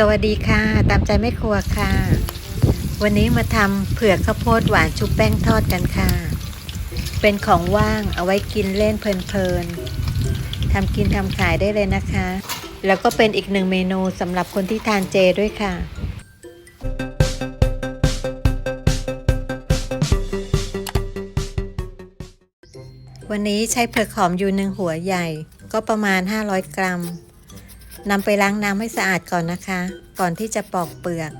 สวัสดีค่ะ ตามใจแม่ครัวค่ะ วันนี้มาทำเผือกข้าวโพดหวานชุบแป้งทอดกันค่ะ เป็นของว่างเอาไว้กินเล่นเพลินๆทำกินทำขายได้เลยนะคะ แล้วก็เป็นอีกหนึ่งเมนูสำหรับคนที่ทานเจด้วยค่ะวันนี้ใช้เผือกหอมอยู่หนึ่งหัวใหญ่ก็ประมาณ 500 กรัม นำไปล้างน้ำให้สะอาดก่อนนะคะ ก่อนที่จะปอกเปลือก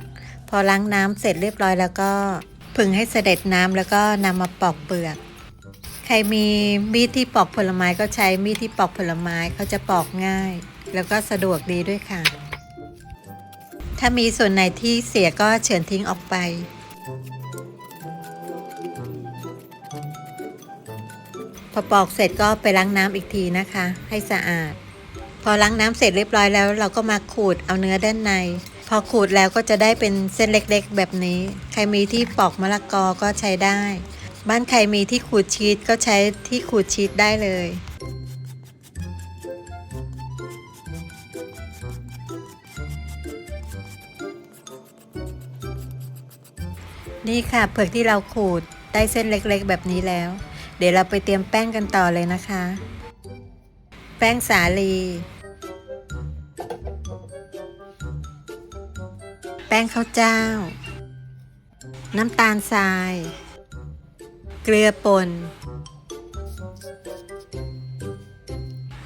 พอล้างน้ำเสร็จเรียบร้อยแล้วก็ผึ่งให้เสด็จน้ำแล้วก็นำมาปอกเปลือก ใครมีมีดที่ปอกผลไม้ก็ใช้มีดที่ปอกผลไม้เขาจะปอกง่าย แล้วก็สะดวกดีด้วยค่ะ ถ้ามีส่วนไหนที่เสียก็เฉือนทิ้งออกไปพอปอกเสร็จก็ไปล้างน้ำอีกทีนะคะ ให้สะอาด พอล้างน้ำเสร็จเรียบร้อยแล้ว เราก็มาขูดเอาเนื้อด้านใน พอขูดแล้วก็จะได้เป็นเส้นเล็กๆ แบบนี้ ใครมีที่ปอกมะละกอก็ใช้ได้ บ้านใครมีที่ขูดชีสก็ใช้ที่ขูดชีสได้เลยนี่ค่ะเผือกที่เราขูดได้เส้นเล็กๆ แบบนี้แล้ว เดี๋ยวเราไปเตรียมแป้งกันต่อเลยนะคะ แป้งสาลี แป้งข้าวเจ้า น้ำตาลทราย เกลือป่น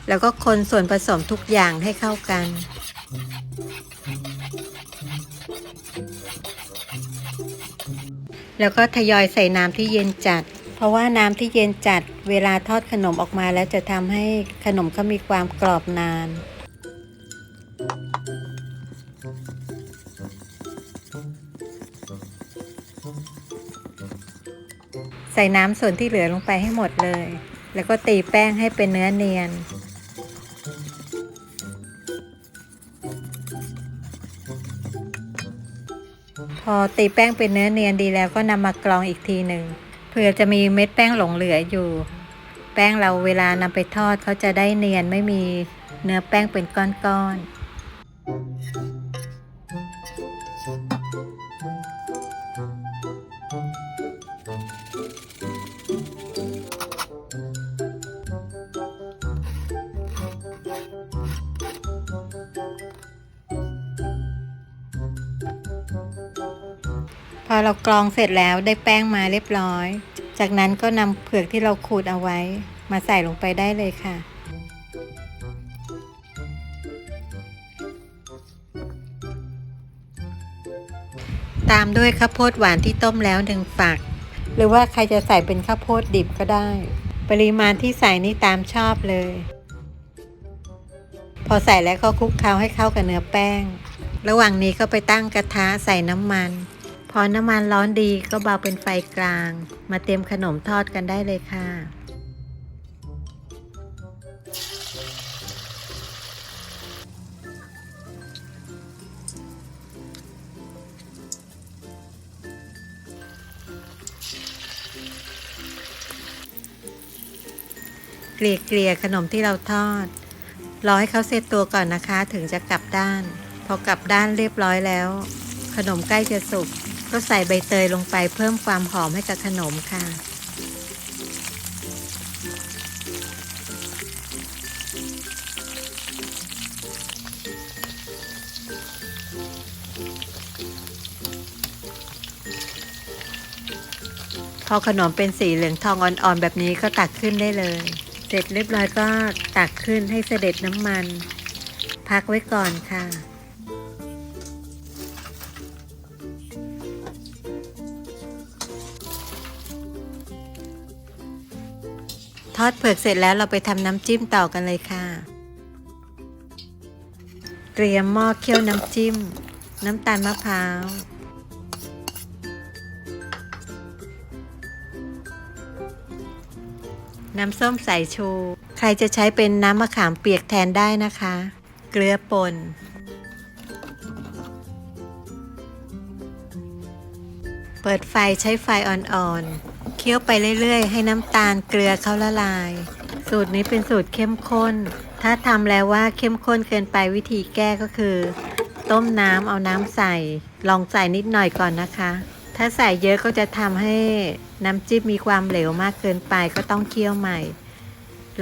แล้วก็คนส่วนผสมทุกอย่างให้เข้ากันแล้วก็ทยอยใส่น้ำที่เย็นจัด ราะว่าน้ำที่เย็นจัดเวลาทอดขนมออกมาแล้วจะทำให้ขนมเขามีความกรอบนาน ใส่น้ำส่วนที่เหลือลงไปให้หมดเลย แล้วก็ตีแป้งให้เป็นเนื้อเนียนพอตีแป้งเป็นเนื้อเนียนดีแล้วก็นำมากรองอีกทีหนึ่ง เผื่อจะมีเม็ดแป้งหลงเหลืออยู่ แป้งเราเวลานำไปทอดเขาจะได้เนียนไม่มีเนื้อแป้งเป็นก้อนๆ อเรากรองเสร็จแล้วได้แป้งมาเรียบร้อย จากนั้นก็นำเผือกที่เราขูดเอาไว้ มาใส่ลงไปได้เลยค่ะ ตามด้วยข้าวโพดหวานที่ต้มแล้วหนึ่งฝัก หรือว่าใครจะใส่เป็นข้าวโพดดิบก็ได้ ปริมาณที่ใส่นี่ตามชอบเลย พอใส่แล้วก็คลุกเคล้าให้เข้ากับเนื้อแป้ง ระหว่างนี้ก็ไปตั้งกระทะใส่น้ำมัน พอน้ำมันร้อนดีก็เบาเป็นไฟกลาง มาเตรียมขนมทอดกันได้เลยค่ะ เกลี่ยเกลี่ยขนมที่เราทอด รอให้เขาเซตตัวก่อนนะคะถึงจะกลับด้าน พอกลับด้านเรียบร้อยแล้ว ขนมใกล้จะสุก ก็ใส่ใบเตยลงไปเพิ่มความหอมให้กับขนมค่ะ พอขนมเป็นสีเหลืองทองอ่อนๆแบบนี้ก็ตักขึ้นได้เลย เสร็จเรียบร้อยก็ตักขึ้นให้เสด็จน้ำมัน พักไว้ก่อนค่ะ ทอดเผือกเสร็จแล้วเราไปทำน้ำจิ้มต่อกันเลยค่ะ เตรียมหม้อเคี่ยวน้ำจิ้ม น้ำตาลมะพร้าว น้ำส้มสายชู ใครจะใช้เป็นน้ำมะขามเปียกแทนได้นะคะ เกลือป่น เปิดไฟใช้ไฟอ่อนๆ คี่ยวไปเรื่อย ๆ ให้น้ำตาลเกลือเขาละลาย สูตรนี้เป็นสูตรเข้มข้น ถ้าทำแล้วว่าเข้มข้นเกินไปวิธีแก้ก็คือ ต้มน้ำเอาน้ำใส่ ลองใส่นิดหน่อยก่อนนะคะ ถ้าใส่เยอะก็จะทำให้น้ำจิ้มมีความเหลวมากเกินไปก็ต้องเคี่ยวใหม่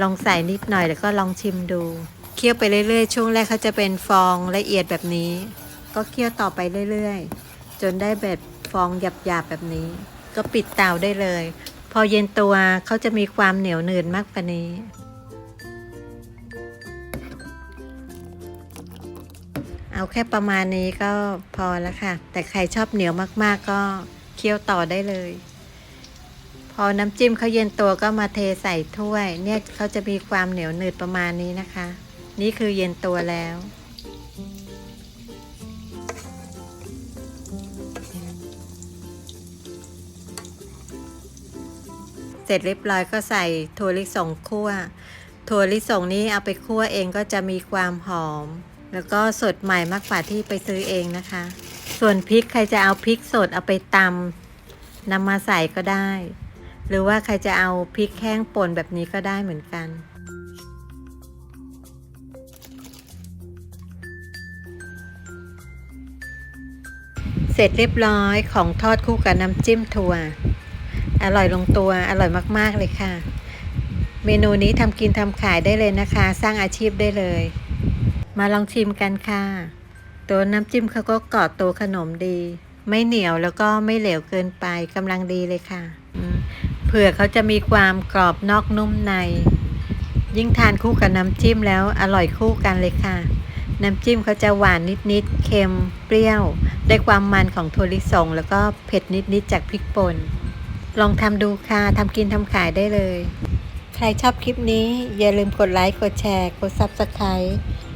ลองใส่นิดหน่อยแล้วก็ลองชิมดู เคี่ยวไปเรื่อยๆ ช่วงแรกเขาจะเป็นฟองละเอียดแบบนี้ ก็เคี่ยวต่อไปเรื่อยๆ จนได้แบบฟองหยาบๆแบบนี้ ก็ปิดเตาได้เลย พอเย็นตัวเขาจะมีความเหนียวหนืดมากกว่านี้ เอาแค่ประมาณนี้ก็พอแล้วค่ะ แต่ใครชอบเหนียวมากๆก็เคี่ยวต่อได้เลย พอน้ำจิ้มเขาเย็นตัวก็มาเทใส่ถ้วย เนี่ยเขาจะมีความเหนียวหนืดประมาณนี้นะคะ นี่คือเย็นตัวแล้ว ร็จเรียบร้อยก็ใส่ถั่วลิสงคั่ว ถั่วลิสงนี้เอาไปคั่วเองก็จะมีความหอม แล้วก็สดใหม่มากกว่าที่ไปซื้อเองนะคะ ส่วนพริกใครจะเอาพริกสดเอาไปตำนำมาใส่ก็ได้ หรือว่าใครจะเอาพริกแห้งป่นแบบนี้ก็ได้เหมือนกันเสร็จเรียบร้อยของทอดคู่กับน้ำจิ้มถั่ว อร่อยลงตัวอร่อยมาก ๆ เลยค่ะ เมนูนี้ทำกินทำขายได้เลยนะคะ สร้างอาชีพได้เลย มาลองชิมกันค่ะ ตัวน้ำจิ้มเขาก็เกาะตัวขนมดี ไม่เหนียวแล้วก็ไม่เหลวเกินไปกำลังดีเลยค่ะเผือกเขาจะมีความกรอบนอกนุ่มใน ยิ่งทานคู่กับน้ำจิ้มแล้วอร่อยคู่กันเลยค่ะน้ำจิ้มเขาจะหวานนิดๆ เค็ม เปรี้ยว ได้ความมันของถั่วลิสง แล้วก็เผ็ดนิดๆ จากพริกป่น ลองทำดูค่ะทำกินทำขายได้เลย ใครชอบคลิปนี้ อย่าลืมกดไลค์ กดแชร์ กด Subscribe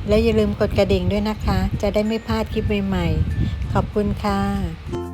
และอย่าลืมกดกระดิ่งด้วยนะคะ จะได้ไม่พลาดคลิปใหม่ๆ ขอบคุณค่ะ